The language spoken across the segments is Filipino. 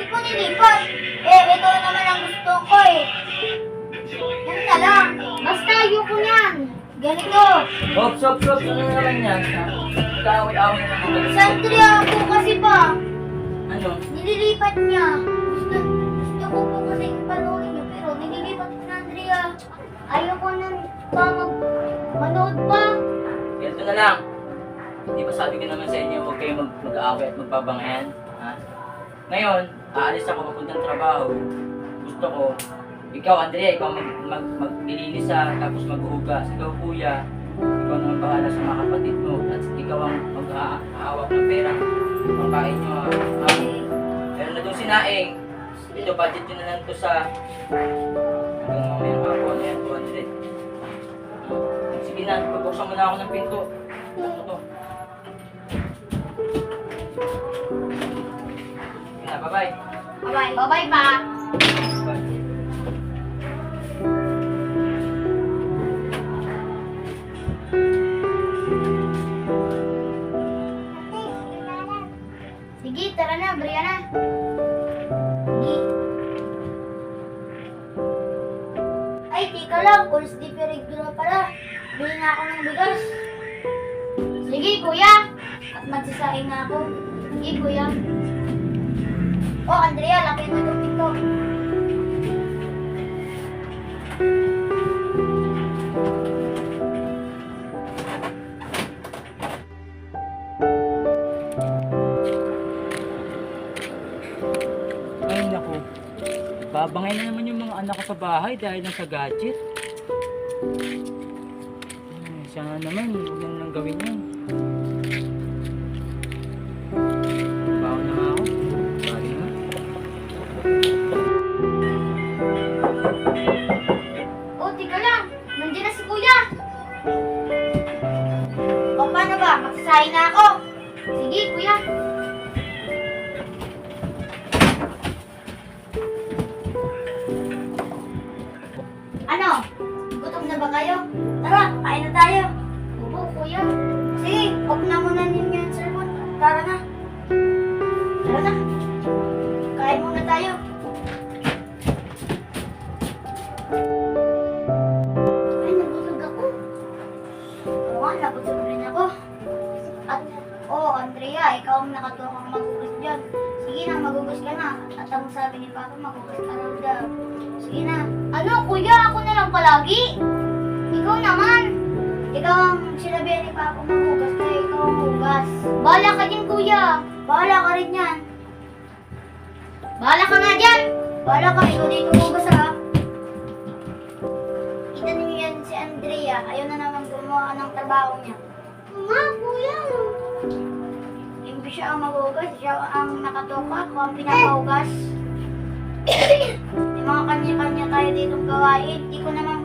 bakit mo nilipat? Eh, ito naman ang gusto ko eh. Yan na lang. Basta ayoko niyan. Ganito. Hop, hop, hop. Ano na naman yan? Kaaway-away na naman. Po kasi ba? Ano? Nililipat niya. Gusto, gusto ko po kasi panoorin niyo, pero nililipat ko na Andrea. Ayoko na pa mag, manood pa. Ganito na lang. Di ba sabi ko naman sa inyo, huwag kayo mag- mag-aaway at magpabangayan? Ha? Ngayon, aalis ako papuntang trabaho. Gusto ko, ikaw Andrea, ikaw mag, mag, maglilinis ha, tapos maghuhugas. Ikaw kuya, ikaw naman bahala sa mga kapatid mo. At ikaw ang mag-aawak ng pera. Pangkain nyo ha. ha? Meron na doon si Naeng. Ito, budget nyo na lang to sa hanggang mamayang hapon. Ayan, 200. Sige na, pabuksan mo na ako ng pinto. Ano to? Bye-bye. Bye-bye. Bye-bye pa. Bye. Sige, tara na, Brianna. Sige. Ay, tika lang. Course di peligro pala. Bili nga ako ng bigas. Sige, kuya. At magsasaing na ako. Sige, kuya. Oh, Andrea, laki mo itong pinto. Ay, naku. Babangay na naman yung mga anak ko sa bahay dahil lang sa gadget. Ay, sana naman, huwag na lang gawin yan. Oh, tika lang. Nandiyan na si kuya. O, paano ba? Magsasaing na ako. Sige, kuya. Ano? Gutom na ba kayo? Tara, kain na tayo. Sige na, magugas ka na. At ang sabi ni Papa, magugas ka na daw. Sige na. Ano, kuya, ako na lang palagi? Ikaw naman. Ikaw ang sinabihan ni Papa magugas kaya ikaw ang hugas. Bahala ka din, kuya. Bahala ka rin yan. Bahala ka nga dyan. Bahala ka, ikaw dito hugas ha. Kita niyo yan si Andrea. Ayaw na naman gumawa ng trabaho niya. Imbis siya ang magugas, siya ang nakatoka, ako ang pinapahugas. May mga kanya-kanya tayo ditong gawain. Di ko naman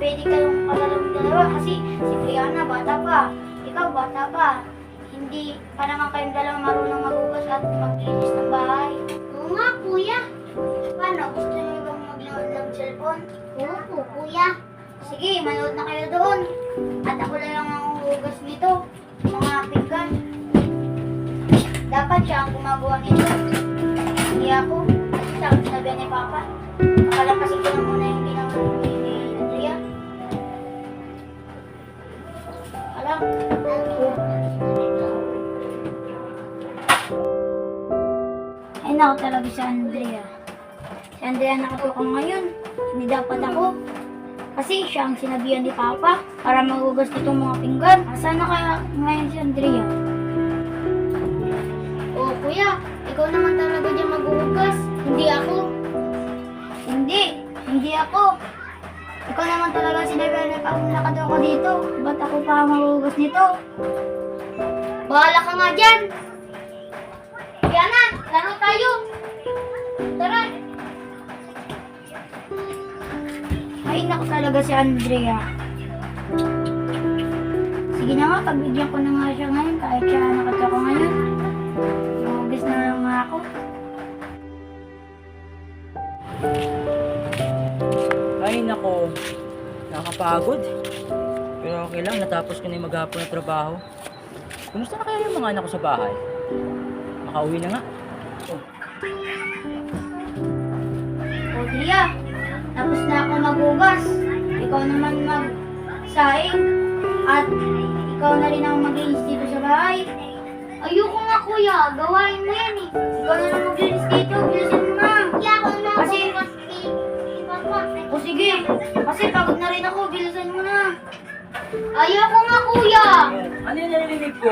pwede kayong pagalawin dalawa kasi si Brianna bata pa. Ikaw bata pa. Hindi pa naman kayong dalawa marunong magugas at maglinis ng bahay. Oo nga, kuya. Paano? Gusto niyo bang magload ng cellphone? Oo po, kuya. Sige, manood na kayo doon. At ako lang ang hugas nito. Mga pinggan. Dapat siya ang gumagawa nito. Hindi ako. Kasi sa akin sinabi ni Papa. Nakalampasin ko na muna yung ginawa ni Andrea. Alam. Ay, naku talaga si Andrea. Si Andrea nakatukan ngayon. Hindi dapat ako. Kasi siya ang sinabihan ni Papa para magugas itong mga pinggan. Asan na kaya ngayon si Andrea? Kuya. Ikaw naman talaga dyan maghuhugas. Hindi ako. Hindi. Hindi ako. Ikaw naman talaga Papa na nakadaw ko dito. Ba't ako pa maghuhugas nito? Bahala ka nga dyan. Yana, laro tayo. Tara. Ay, naku talaga si Andrea. Sige na nga, pagbigyan ko na nga siya ngayon. Kahit siya nakatako ngayon. Maugis na lang nga ako. Ay, nako. Nakapagod. Pero okay lang, natapos ko na yung maghapon na trabaho. Kumusta na kaya yung mga anak ko sa bahay? Makauwi na nga. Oh. Andrea, tapos na ako magugas. Ikaw naman magsaing. At ikaw na rin ang maglinis dito sa bahay. Ayoko nga kuya, gawain mo yan eh. Ikaw na lang maglinis dito, bilisan mo na. Kaya ako na kasi, O sige, kasi pagod na rin ako, bilisan mo na. Ayoko nga kuya. Ano yung narinig ko?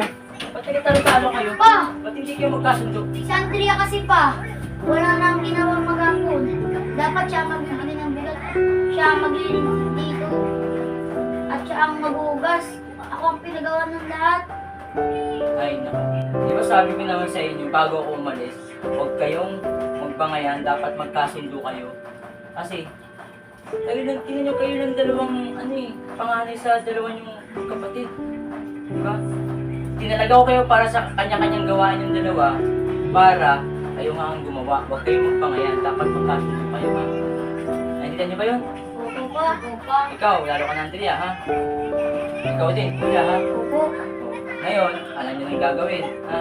Ba't nagtatalo kayo? Pa, Ba't hindi kayo magkasundo? Si Andrea kasi pa, wala nang ginawang magapon. Dapat siya magbibili ng bigat. Siya ang maglilinis dito. At siya ang maghugas. Ako ang pinagawa ng lahat. Ay, naku. Di ba sabi ko naman sa inyo, bago ako umalis, huwag kayong magbangayan, dapat magkasundo kayo. Kasi, kayo lang, tingnan nyo kayo ng dalawang, ano eh, panganay sa dalawa yung kapatid. Di ba? Tinalaga ko kayo para sa kanya-kanyang gawain yung dalawa, para kayo nga ang gumawa. Huwag kayong magbangayan, dapat magkasundo kayo ha. Naintindihan niyo ba yun? Opo pa, opo. Ikaw, lalo ka na Andrea, ha? Ikaw din, kuya, ha? Opo. Ngayon, alam niyo nang gagawin, ha?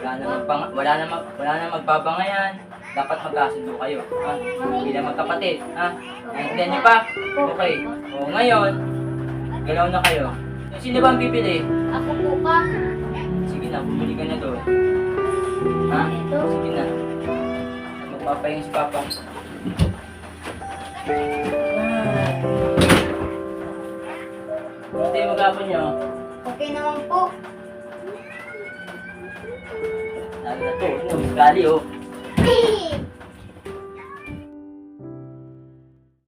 Wala na magbang wala na mag, wala na magbabangayan. Dapat magkasundo kayo, ha? Bilang magkapatid, ha? Naintindihan niyo pa? Okay. O ngayon, galaw na kayo. Sino ba ang bibili? Ako po pa. Sige na, bumili ka na doon. Ha? Sige na. Magpapahinga si Papa. Hindi, magapon niyo. Okay naman po. Lalo na to, gali oh.